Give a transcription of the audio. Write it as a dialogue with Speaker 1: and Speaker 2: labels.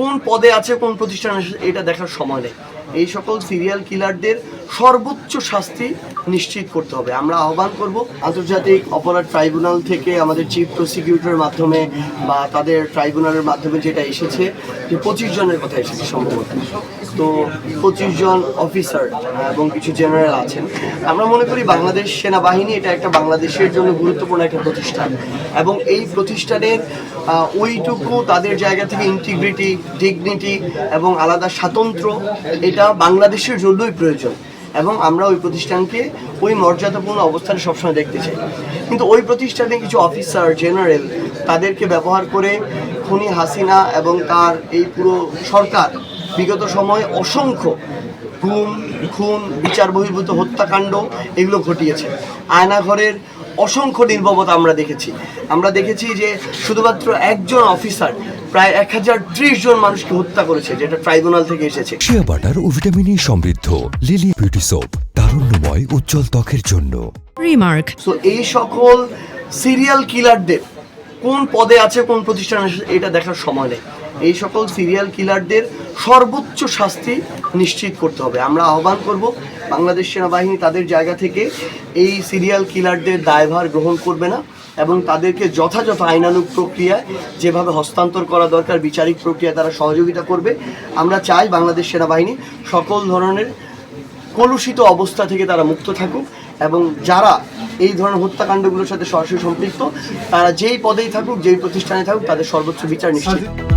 Speaker 1: কোন পদে আছে কোন প্রতিষ্ঠানে এটা দেখার সময় নেই। এই সকল সিরিয়াল কিলারদের সর্বোচ্চ শাস্তি নিশ্চিত করতে হবে। আমরা আহ্বান করব আন্তর্জাতিক অপরাধ ট্রাইব্যুনাল থেকে আমাদের চিফ প্রসিকিউটরের মাধ্যমে বা তাদের ট্রাইব্যুনালের মাধ্যমে যেটা এসেছে যে পঁচিশ জনের কথা এসেছে সম্ভবত। তো পঁচিশ জন অফিসার এবং কিছু জেনারেল আছেন। আমরা মনে করি বাংলাদেশ সেনাবাহিনী এটা একটা বাংলাদেশের জন্য গুরুত্বপূর্ণ একটা প্রতিষ্ঠান এবং এই প্রতিষ্ঠানের ওইটুকু তাদের জায়গা থেকে ইন্টিগ্রিটি ডিগনিটি এবং আলাদা স্বাতন্ত্র্য এটা বাংলাদেশের জন্যই প্রয়োজন এবং আমরা ওই প্রতিষ্ঠানকে ওই মর্যাদাপূর্ণ অবস্থানে সবসময় দেখতে চাই। কিন্তু ওই প্রতিষ্ঠানে কিছু অফিসার, জেনারেল তাদেরকে ব্যবহার করে খুনি হাসিনা এবং তার এই পুরো সরকার বিগত সময়ে অসংখ্য গুম, খুন, বিচার বহির্ভূত হত্যাকাণ্ড এগুলো ঘটিয়েছে। আয়নাঘরের অসংখ্য নির্মমতা আমরা দেখেছি। আমরা দেখেছি যে শুধুমাত্র একজন অফিসার প্রায় এক হাজার ত্রিশ জন মানুষকে হত্যা করেছে যেটা ট্রাইব্যুনাল থেকে এসেছে।
Speaker 2: শিয়া বাটার ও ভিটামিন ই সমৃদ্ধ লিলি বিউটি সোপ তারুণ্যময় উজ্জ্বল ত্বকের জন্য।
Speaker 3: রিমার্ক
Speaker 1: সো এই সকল সিরিয়াল কিলারদের কোন পদে আছে কোন প্রতিষ্ঠানে এটা দেখার সময় নেই। এই সকল সিরিয়াল কিলারদের সর্বোচ্চ শাস্তি নিশ্চিত করতে হবে। আমরা আহ্বান করব বাংলাদেশ সেনাবাহিনী তাদের জায়গা থেকে এই সিরিয়াল কিলারদের দায়ভার গ্রহণ করবে না। এবং তাদেরকে যথাযথ আইনানুগ প্রক্রিয়ায় যেভাবে হস্তান্তর করা দরকার, বিচারিক প্রক্রিয়ায় তারা সহযোগিতা করবে। আমরা চাই বাংলাদেশ সেনাবাহিনী সকল ধরনের কলুষিত অবস্থা থেকে তারা মুক্ত থাকুক এবং যারা এই ধরনের হত্যাকাণ্ডগুলোর সাথে সরাসরি সম্পৃক্ত, তারা যেই পদেই থাকুক, যেই প্রতিষ্ঠানে থাকুক, তাদের সর্বোচ্চ বিচার নিশ্চিত।